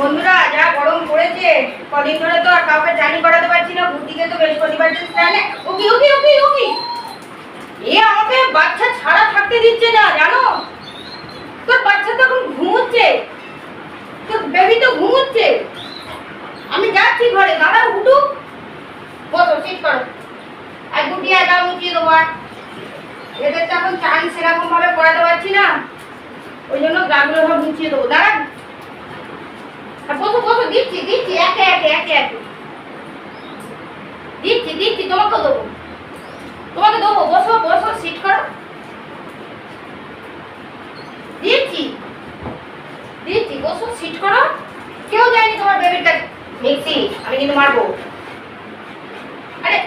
বন্ধুরা, যা গরম পড়েছে, কদিন ধরে তো আর কাউকে জানি করাতে পারছি না, বুদ্ধিকে তো বৃহস্পতিবার দিন স্নানে ওকি ওকি ওকি ওকি এ আমাকে বাচ্চা ছাড়া থাকতে দিচ্ছে না, জানো? তোর বাচ্চা তো এখন ঘুমোচ্ছে তোর বেবি তো ঘুমোচ্ছে আমি যাচ্ছি ঘরে, দাদা, উঠু। বসো ঠিক করো। এক গুটি একা মুচিয়ে দেবো আর। এদের তো এখন চান সেরকম ভাবে পড়াতে পারছি না। ওই জন্য গাগুলো সব মুচিয়ে দেবো। আর বসো বসো দিচ্ছি দিচ্ছি, একে একে একে একে। দিচ্ছি দিচ্ছি, তোমাকে দেবো। তোমাকে দেবো, বসো বসো সিট করো। দিচ্ছি। দিচ্ছি, বসো সিট করো। কেউ যায়নি তোমার বেবির কাছে মিক্সি আমি কিন্তু মারবো। আরে!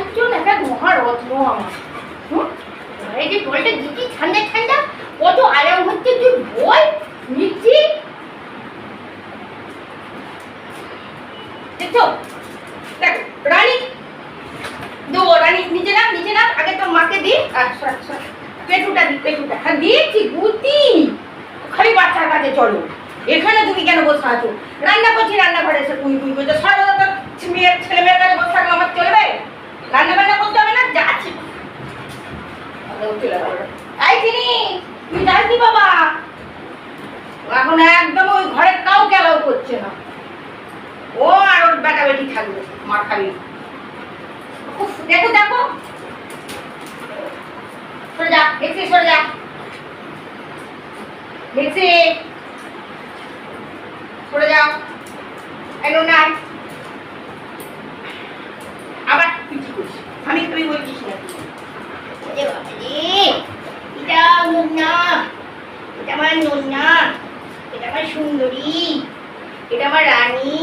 একজন একটা মহারত্ন আমার। হুম? এই যে জলটা দিচ্ছি, ঠান্ডা ঠান্ডা, কত আরাম হচ্ছে তুই বল মিক্সি দেখছ দেখো, রানী। দেবো, রানী, নিচে নাম নিচে নাম, আগে তো মাকে দি। আচ্ছা আচ্ছা। পেটুটা দি, পেটুটা। হ্যাঁ দিয়েছি বুদ্ধি। খালি বাচ্চার কাছে চলো। এখানে তুমি কেন বসে আছো? রান্না করছি, রান্নাঘরে এসে কুই কুই করছে। সর্বদা তো মেয়ের ছেলে মেয়ের কাছে বসে থাকলে আমার চলবে? রান্না বান্না করতে হবে না? যাচ্ছি এই চিনি, তুই যাসনি বাবা? এখন একদম ওই ঘরে কাউ গেলাও করছে না। ও আর ওর বেটা বেটি থাকবে, মার খাবি। দেখো দেখো। সরে যা, দেখছি, সরে যা। দেখছি। সরে যাও। এলো না আবার পিছি করিস আমি তুই বলছিস না ওরে বাবা রে, এটা নন্যা এটা আমার নন্যা এটা আমার সুন্দরী এটা আমার রানী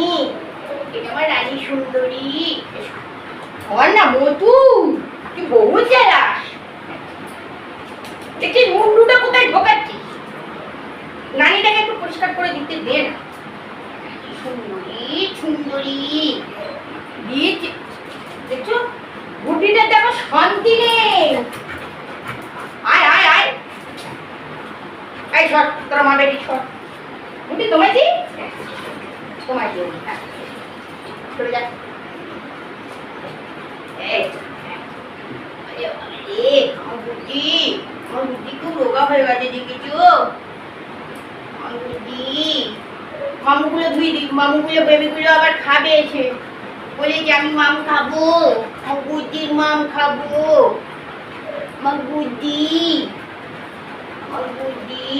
এটা আমার রানী সুন্দরী ধর না মধু তুই বহু জেলাস দেখছি মুন্ডুটা কোথায় ঢোকাচ্ছিস নানিটাকে একটু পরিষ্কার করে দিতে দে না সুন্দরী সুন্দরী দিয়েছি দেখছ গুটিটা দেখো শান্তি নেই আয় আয় আয় এই সর তোর মা বেটি সর গুটি তোমাইছি তোমায় দিয়ে দিই, হ্যাঁ। চলে যা এই আরে বাবারে, আমার বুদ্ধি আমার খুব রোগা হয়ে গেছে, দেখেছ? আমার বুদ্ধি মামুগুলো ধুই দিই মামুগুলো বেবিগুলো আবার খাবে এসে। বলে যে আমি মাম খাব আমার বুদ্ধির মাম খাব। আমার বুদ্ধি আমার বুদ্ধি।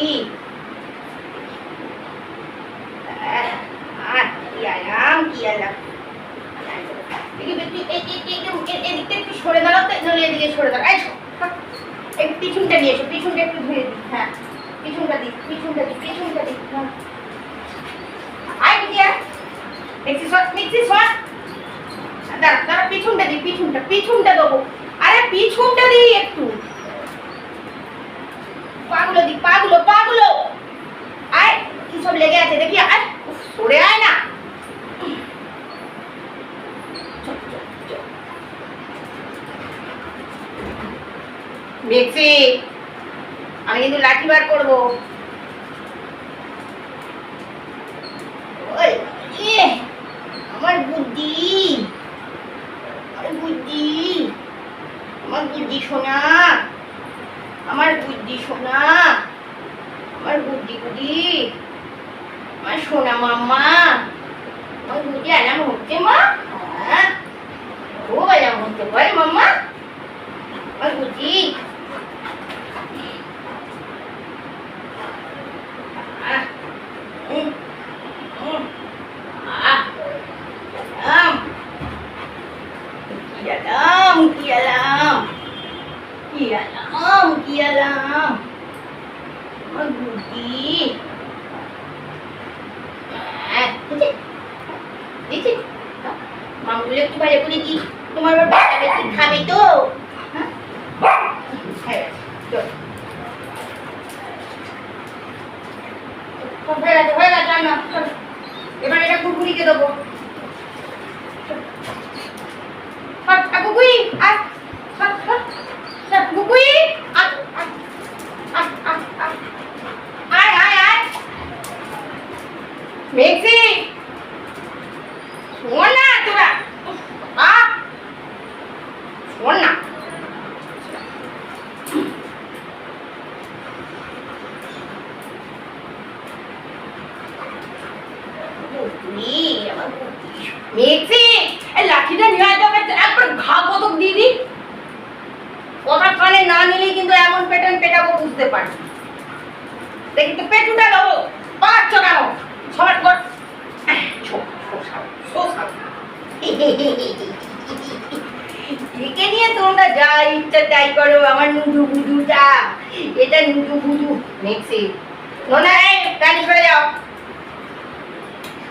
Seconda দিচ্ছি মামগুলো একটু ভালো করে দিই। তোমার আবার বাচ্চা খাবে তো? হ্যাঁ? হ্যাঁ এবার এটা কুকুরিকে দেবো। আর কুকুই তুই ইচ্ছা তাই করো, আমার নুডু বুডুটা এটা নুডু বুডু মেক্সি নোনা, এই, প্যান্ট করে যাও।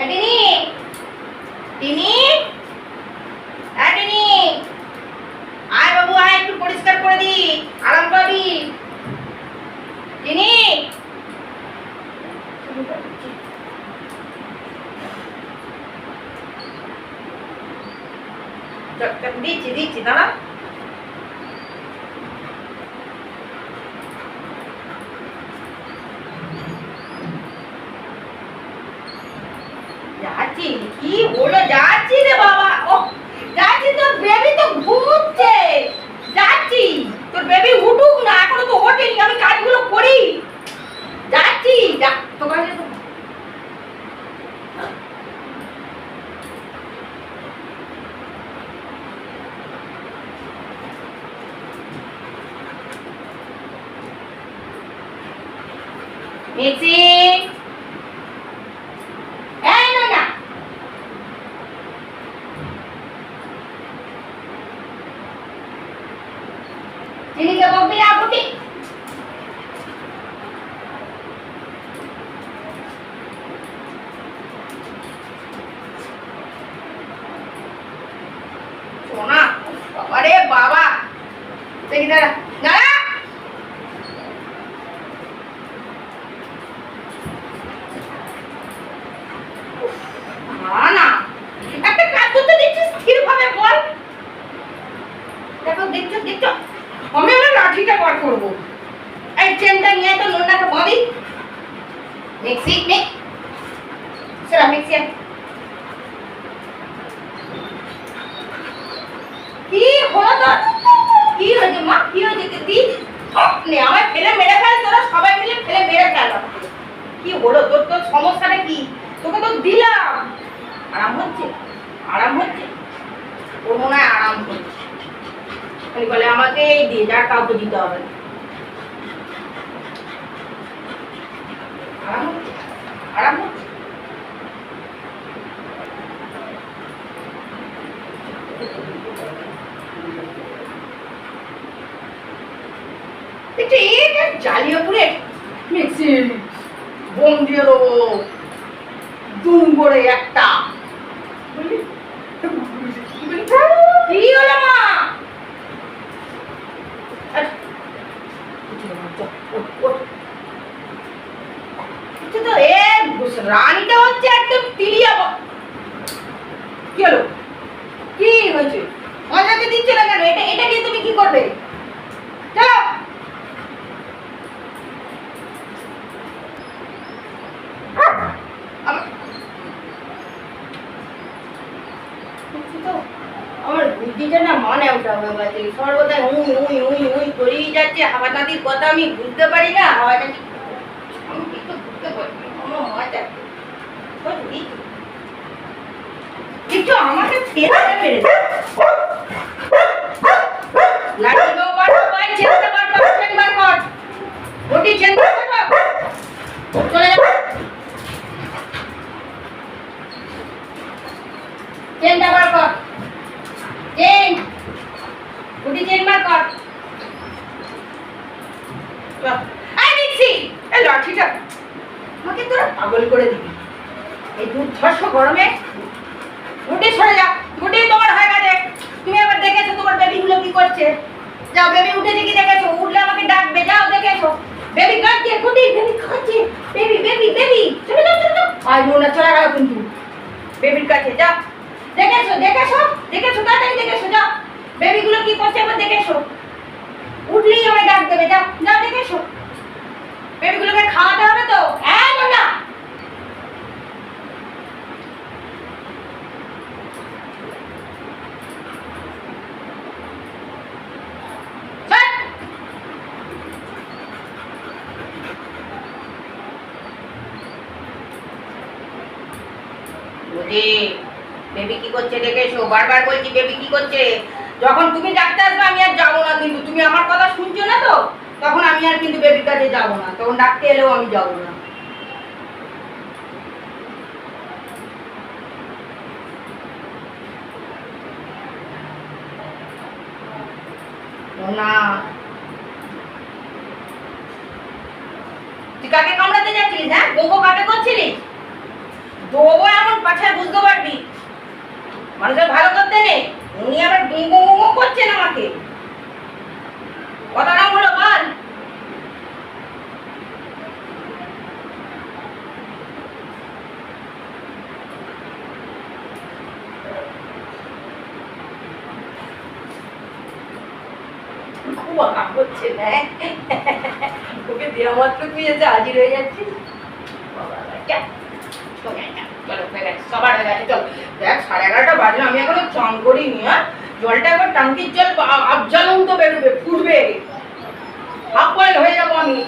তিনি তিনি হ্যাঁ তিনি আয় বাবু আয় একটু পরিষ্কার করে দি আরাম পাবি তিনি দিচ্ছি দিচ্ছি দাঁড়া যাচ্ছি? কি হলো যাচ্ছি রে বাবা? ও যাচ্ছি, তোর বেবি তো ঘুমুচ্ছে যাচ্ছি। তোর বেবি উঠুক না, এখনও তো ওঠেনি, আমি কাজগুলো করি। যাচ্ছি, যা তোর কাছে তো- মিক্সি এই না না চিনিকে বকবি না বুটি সোনা বাবারে বাবা দেখি দাঁড়া দাঁড়া। না একটা কাজ করতে দিচ্ছিস স্থির বল। দেখো, দেখছ দেখছ? আমি আমার লাঠিটা বার করব। এই চেনটা নিয়ে তো, নোনাটা বাঁধি। মিক্সি নে সেরা মিক্সি কি হলো তোর? কি হয়েছে মা কি হয়েছে তুই নে আমার ফেলে মেরে ফেল, তোরা সবাই মিলে ফেলে মেরে ফেল কি হলো তোর তোর সমস্যাটা কি? তোকে তো দিলাম। আরাম হচ্ছে? আরাম হচ্ছে? ওর মনে হয় আরাম হচ্ছে খালি বলে আমাকে এই দিয়ে যা, কাউকে দিতে হবে আরাম হচ্ছে? আরাম হচ্ছে? দেখছ এটা জ্বালিয়ে পুরে মিক্সি বোম দিয়ে দেবো। দুম করে একটা? কি হলো মা? তো রানীটা হচ্ছে একদম তিলিয়া কি হলো? কি হয়েছে? মজাতে দিচ্ছে না কেন? এটা এটা দিয়ে তুমি কি করবে চলো আমার- দেখছি তো, আমার বুদ্ধিটা লাঠি দো বার ভাই চেনটা বার বার কর। ওটি চেন বার কর চলে যা চেনটা বার কর চেন ওটি চেন বার কর চল আই মিক্সি এই লাঠিটা আমাকে তোরা পাগল করে দিবি এই দুর্ধর্ষ গরমে গুটি সরে যা গুটি তোমার হয়ে গেছে তুমি আবার দেখেছ তোমার বেবি গুলো কি করছে যাও বেবি উঠে দেখি দেখেছ উঠলে আমাকে ডাকবে যাও দেখেছ বেবি কাঁদছে গুটি বেবি কাঁদছে বেবি বেবি বেবি চলে যাও চলে যাও আয় মোনা চলে গেল কিন্তু বেবির কাছে যাও দেখেছ দেখেছ দেখেছ তাড়াতাড়ি দেখেছ যাও ডেকে এসো উঠলেই আমায় ডাক দেবে যাও যাও ডেকে এসো বেবিগুলোকে খাওয়াতে হবে তো হ্যাঁ না বুঝি বেবি কি করছে এসো, বারবার বলছি, বেবি কি করছে? যখন তুমি ডাকতে আসবে, আমি আর যাব না কিন্তু। তুমি আমার কথা শুনছো না তো? তখন আমি আর কিন্তু বেবির কাছে যাব না। তখন ডাকতে এলেও আমি যাব না। না তুই কাকে কামড়াতে যাচ্ছিলিস হ্যাঁ? গোগো কাকে করছিলিস? দেবো এমন পাছায় বুঝতে পারবি। মানুষের ভালো করতে নেই উনি আবার গুঙ্গো গুঙ্গো করছেন আমাকে। কথা নাম হলো বল। খুব আকাম করছে না ওকে দেওয়া মাত্র তুই এসে হাজির হয়ে যা। চলে হয়ে হয়ে হ্যাঁ? হাফ বয়েল হয়ে যাব আমি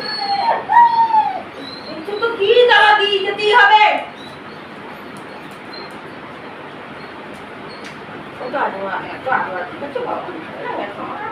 তো কি দাওয়া দিয়ে যেতেই হবে এত আদোয়া, ঠিক?